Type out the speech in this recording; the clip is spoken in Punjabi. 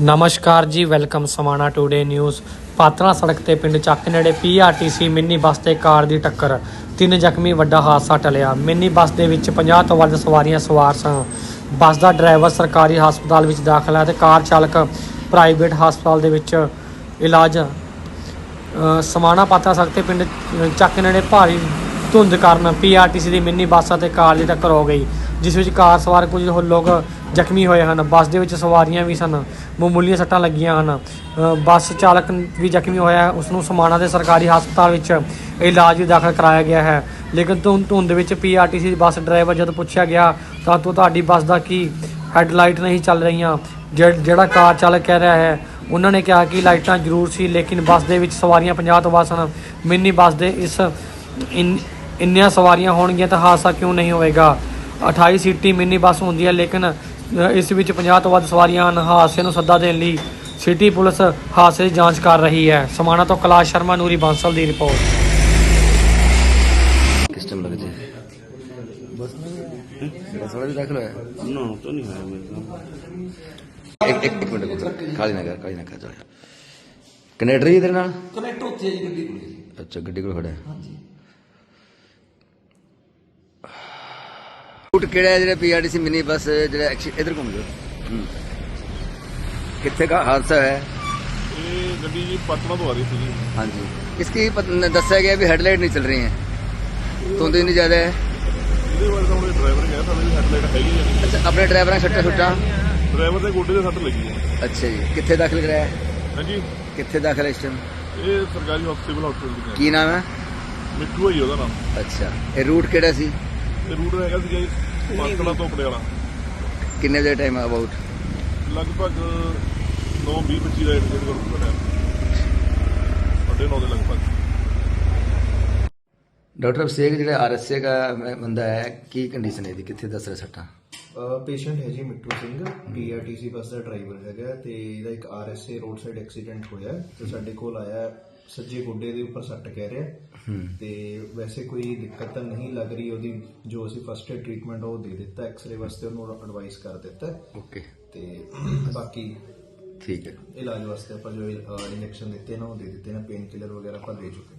ਨਮਸਕਾਰ ਜੀ welcome Samana today news Patran ਸੜਕ ਤੇ ਪਿੰਡ ਚੱਕ ਨੇੜੇ ਪੀਆਰਟੀਸੀ ਮਿੰਨੀ ਬੱਸ ਤੇ ਕਾਰ ਦੀ ਟੱਕਰ। ਤਿੰਨ ਜ਼ਖਮੀ ਵੱਡਾ ਹਾਦਸਾ ਟਲਿਆ। ਮਿੰਨੀ ਬੱਸ ਦੇ ਵਿੱਚ 50 ਤੋਂ ਵੱਧ ਸਵਾਰੀਆਂ ਸਵਾਰ ਸਨ। ਬੱਸ ਦਾ ਡਰਾਈਵਰ ਸਰਕਾਰੀ ਹਸਪਤਾਲ ਵਿੱਚ ਦਾਖਲ ਹੈ ਤੇ ਕਾਰ ਚਾਲਕ ਪ੍ਰਾਈਵੇਟ ਹਸਪਤਾਲ ਦੇ ਵਿੱਚ ਇਲਾਜ। ਸਮਾਣਾ ਪਾਤਰਾ ਸੜਕ ਤੇ ਪਿੰਡ ਅ, ਚੱਕ ਨੇੜੇ ਭਾਰੀ ਧੁੰਦ ਕਾਰਨ ਪੀਆਰਟੀਸੀ ਦੀ ਮਿੰਨੀ ਬੱਸ ਅਤੇ ਕਾਰ ਦੀ ਟੱਕਰ ਹੋ ਗਈ, ਜਿਸ ਵਿੱਚ ਕਾਰ ਸਵਾਰ ਕੁਝ ਹੋਰ ਲੋਕ ਜ਼ਖਮੀ ਹੋਏ ਹਨ। ਬੱਸ ਦੇ ਵਿੱਚ ਸਵਾਰੀਆਂ ਵੀ ਸਨ ਮਾਮੂਲੀਆਂ ਸੱਟਾਂ ਲੱਗੀਆਂ ਹਨ। ਬੱਸ ਚਾਲਕ ਵੀ ਜ਼ਖਮੀ ਹੋਇਆ ਹੈ। ਉਸ ਨੂੰ ਸਮਾਣਾ ਦੇ ਸਰਕਾਰੀ ਹਸਪਤਾਲ ਵਿੱਚ ਇਲਾਜ ਵੀ ਦਾਖਲ ਕਰਾਇਆ ਗਿਆ ਹੈ। ਲੇਕਿਨ ਧੁੰਦ ਧੁੰਦ ਵਿੱਚ ਪੀਆਰਟੀਸੀ ਦੀ ਬੱਸ ਡਰਾਈਵਰ ਜਦ ਪੁੱਛਿਆ ਗਿਆ, ਤਾਂ ਤੂੰ ਤੁਹਾਡੀ ਬੱਸ ਦਾ ਕੀ ਹੈਡਲਾਈਟ ਨਹੀਂ ਚੱਲ ਰਹੀਆਂ? ਜਿਹ- ਜਿਹੜਾ ਕਾਰ ਚਾਲਕ ਕਹਿ ਰਿਹਾ ਹੈ, ਉਹਨਾਂ ਨੇ ਕਿਹਾ ਕਿ ਲਾਈਟਾਂ ਜ਼ਰੂਰ ਸੀ, ਲੇਕਿਨ ਬੱਸ ਦੇ ਵਿੱਚ ਸਵਾਰੀਆਂ 50 ਤੋਂ ਵੱਧ ਸਨ। ਮਿੰਨੀ ਬੱਸ ਦੇ ਇਸ ਇਨ- ਇੰਨੀਆਂ ਸਵਾਰੀਆਂ ਹੋਣਗੀਆਂ ਤਾਂ ਹਾਦਸਾ ਕਿਉਂ ਨਹੀਂ ਹੋਵੇਗਾ 28 ਸੀਟੀ ਮਿੰਨੀ ਬੱਸ ਹੁੰਦੀ ਹੈ ਲੇਕਿਨ ਅ, ਇਸ ਵਿੱਚ 50 ਤੋਂ ਵੱਧ ਸਵਾਰੀਆਂ ਹਨ ਹਾਦਸੇ ਨੂੰ ਸੱਦਾ ਦੇਣ ਲਈ ਸਿਟੀ ਪੁਲਿਸ ਹਾਦਸੇ ਦੀ ਜਾਂਚ ਕਰ ਰਹੀ ਹੈ ਸਮਾਣਾ ਤੋਂ ਕੈਲਾਸ਼ ਸ਼ਰਮਾ ਨੂਰੀ ਬਾਂਸਲ ਦੀ ਰਿਪੋਰਟ किस टाइम लगे थे बस में बस वाला भी दाखिल है ना तो नहीं है मेरे को एक एक एक मिनट रुको काली ना कर काली ना कर चल ਕਨੈਕਟਰ ਹੀ ਤੇਰੇ ਨਾਲ ਕਨੈਕਟ ਉੱਥੇ ਹੈ ਜੀ ਗੱਡੀ ਕੋਲ ਅੱਛਾ ਗੱਡੀ ਕੋਲ ਖੜਾ ਹੈ ਹਾਂਜੀ ਰੂਟ ਕਿਹੜਾ ਹੈ ਜਿਹੜਾ ਪੀਆਰਟੀਸੀ ਮਿਨੀ ਬੱਸ ਜਿਹੜਾ ਐਕਸੀ ਇਧਰ ਘੁੰਮ ਜਾਓ ਕਿੱਥੇ ਦਾ ਹਾਦਸਾ ਹੈ ਇਹ ਗੱਡੀ ਜੀ ਪਟਨਾ ਤੋਂ ਆ ਰਹੀ ਸੀ ਜੀ ਹਾਂਜੀ इसकी पत- न- ਦੱਸਿਆ ਗਿਆ ਵੀ ਹੈਡਲਾਈਟ ਨਹੀਂ ਚੱਲ ਰਹੀ ਹੈ ਧੁੰਦ ਇੰਨੀ ਜ਼ਿਆਦਾ ਹੈ ਇਹਦੇ ਬਾਰੇ ਤਾਂ ਉਹਨੇ ਡਰਾਈਵਰ ਗਿਆ ਤਾਂ ਮੇਰੀ ਹੈਡਲਾਈਟ ਹੈਗੀ ਹੈ ਨਹੀਂ ਅੱਛਾ ਆਪਣੇ ਡਰਾਈਵਰਾਂ ਛੱਟਾ ਛੁੱਟਾ ਡਰਾਈਵਰ ਦੇ ਗੋਡੇ ਦੇ ਸੱਟ ਲੱਗੀ ਹੈ ਅੱਛਾ ਜੀ ਕਿੱਥੇ ਦਾਖਲ ਕਰਾਇਆ ਹੈ? ਹਾਂਜੀ ਕਿੱਥੇ ਦਾਖਲ ਹੈ ਇਸ ਟਾਈਮ ਇਹ ਸਰਕਾਰੀ ਹਸਪੀਟਲ ਹਸਪੀਟਲ ਦੀ ਤੇ ਪਟਿਆਲਾ ਕਿੰਨੇ ਵਜੇ ਟਾਈਮ ਅਬਾਊਟ ਲਗਭਗ 9:20 25 ਦਾ ਐਡਮਿਟ ਕਰ ਦਿੱਤਾ ਅੱਡੇ 9 ਦੇ ਲਗਭਗ। ਡਾਕਟਰ ਅਭਿਸ਼ੇਕ ਜਿਹੜਾ ਆਰਐਸਏ ਦਾ ਬੰਦਾ ਹੈ ਕੀ ਕੰਡੀਸ਼ਨ ਹੈ ਇਹਦੀ? ਕਿੱਥੇ ਦੱਸ ਰਿਹਾ ਸੱਟਾਂ? ਪੇਸ਼ੈਂਟ ਹੈ ਜੀ ਮਿੱਠੂ ਸਿੰਘ ਪੀਆਰਟੀਸੀ ਬੱਸ ਦਾ ਡਰਾਈਵਰ ਹੈਗਾ ਤੇ ਇਹਦਾ ਇੱਕ ਆਰਐਸਏ ਰੋਡ ਸਾਈਡ ਐਕਸੀਡੈਂਟ ਹੋਇਆ ਤੇ ਸਾਡੇ ਕੋਲ ਆਇਆ ਹੈ, ਸੱਜੇ ਗੋਡੇ ਦੇ ਉੱਪਰ ਸੱਟ ਕਹਿ ਰਿਹਾ। ਤੇ ਵੈਸੇ ਕੋਈ ਦਿੱਕਤ ਤਾਂ ਨਹੀਂ ਲੱਗ ਰਹੀ ਉਹਦੀ ਜੋ ਅਸੀਂ ਫਸਟ ਏਡ ਟ੍ਰੀਟਮੈਂਟ ਉਹ ਦੇ ਦਿੱਤਾ ਐਕਸ-ਰੇ ਵਾਸਤੇ ਉਹਨੂੰ ਐਡਵਾਈਸ ਕਰ ਦਿੱਤਾ। ਓਕੇ ਤੇ ਬਾਕੀ ਠੀਕ ਹੈ। ਇਲਾਜ ਵਾਸਤੇ ਆਪਾਂ ਜੋ ਇੰਜੈਕਸ਼ਨ ਦਿੱਤੇ ਨਾ ਉਹ ਦੇ ਦਿੱਤੇ ਨੇ ਪੇਨ ਕਿਲਰ ਵਗੈਰਾ ਆਪਾਂ ਦੇ ਚੁੱਕੇ